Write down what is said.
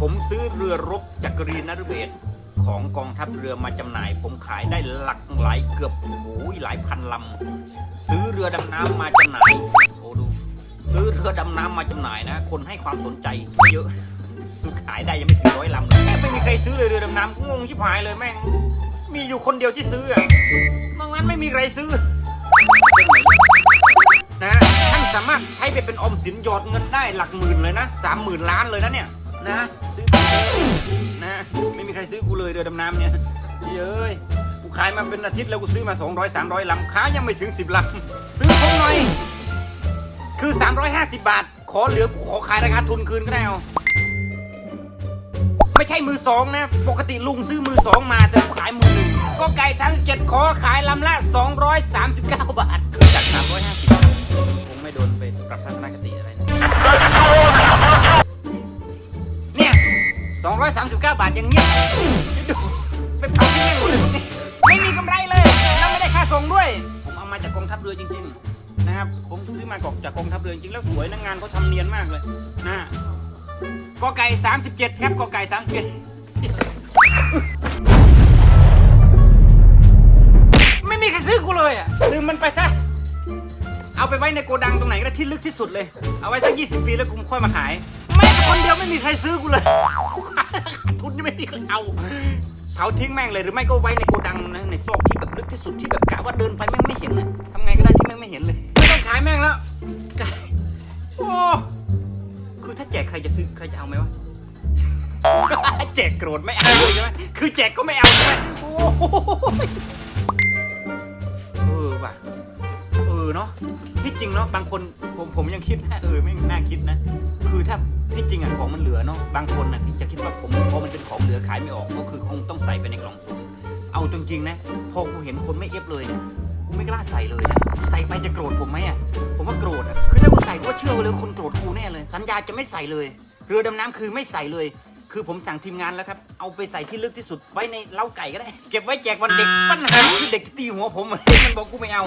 ผมซื้อเรือรบจักรีนฤเบศของกองทัพเรือมาจำหน่าย ผมขายได้หลักหลายเกือบโอ้โหหลายพันลำซื้อเรือดำน้ำมาจำหน่ายโอ้ดู ซื้อเรือดำน้ำมาจำหน่ายนะ คนให้ความสนใจเยอะซื้อขายได้ยังไม่ถึงร้อยลำเลยไม่มีใครซื้อเลยเรือดำน้ำงงชิบหายเลยแม่ง มีอยู่คนเดียวที่ซื้ออะนอกนั้นไม่มีใครซื้อนะท่านสามารถใช้ไปเป็นออมสินหยอดเงินได้หลักหมื่นเลยนะสามหมื่นล้านเลยนะเนี่ย นะซื้อไปนะไม่มีใครซื้อกูเลยเรือดำน้ำเนี่ยเย้ยกูขายมาเป็นอาทิตย์แล้วกูซื้อมา 200 300ลำค้ายังไม่ถึง 10ลำซื้อคงหน่อย คือ 350 บาท ขอเหลือกูขอขายราคาทุนคืนก็ได้เอาไม่ใช่มือสองนะ ปกติลุงซื้อมือสองมาแต่ขายมือหนึ่งก็ไก่ทั้งเจ็ดขอขายลำละ 239 บาท คือจาก 350คงไม่โดนไปปรับทัศนคติอะไรนะ 239 บาทยังเงียบคิดดูไปเผาที่แม่งหมดเลยพวกนี้ไม่มีกำไรเลยแล้วไม่ได้ค่าส่งด้วย ผมเอามาจากกองทัพเรือจริงๆนะครับผมซื้อมากจากกองทัพเรือจริงๆแล้วสวยนะงานเขาทำเนียนมากเลยนะกอไก่ 37 ครับกอไก่ 37 ไม่มีใครซื้อกูเลยอะลืมมันไปซะเอาไปไว้ในโกดังตรงไหนก็ได้ที่ลึกที่สุดเลย เอาไว้สักยี่สิบปีแล้วกูค่อยมาขาย ไม่มีใครซื้อกูเลยขาดทุนนี่ไม่มีใครเอาเผาทิ้งแม่งเลยหรือไม่ก็ไว้ในโกดังนะในซอกที่แบบลึกที่สุดที่แบบกะว่าเดินไปแม่งไม่เห็นนะทำไงก็ได้ที่แม่งไม่เห็นเลย ไม่ต้องขายแม่งแล้วโอ้คือถ้าแจกใครจะซื้อใครจะเอาไหมวะแจกโกรธไม่เอาใช่ไหมคือแจกก็ไม่เอาใช่ไหมโอ้ ออเนาะที่จริงเนาะบางคนผมผมยังคิดนะเออไม่น่าคิดนะ คือถ้าที่จริงอะของมันเหลือเนาะบางคนนะจะคิดว่าผมพอมันเป็นของเหลือขายไม่ออกก็คือคงต้องใส่ไปในกล่องสุ่มเอาจริงๆนะพอกูเห็นคนไม่เอฟเลยเนี่ยกูไม่กล้าใส่เลยนะใส่ไปจะโกรธผมไหมอะผมว่าโกรธอะคือถ้ากูใส่ก็เชื่อเลยคนโกรธกูแน่เลย สัญญาจะไม่ใส่เลย เรือดำน้ำคือไม่ใส่เลย คือผมสั่งทีมงานแล้วครับ เอาไปใส่ที่ลึกที่สุดไว้ในเล้าไก่ก็ได้ เก็บไว้แจกวันเด็กปัญหาคือเด็กตีหัวผมมันบอกกูไม่เอา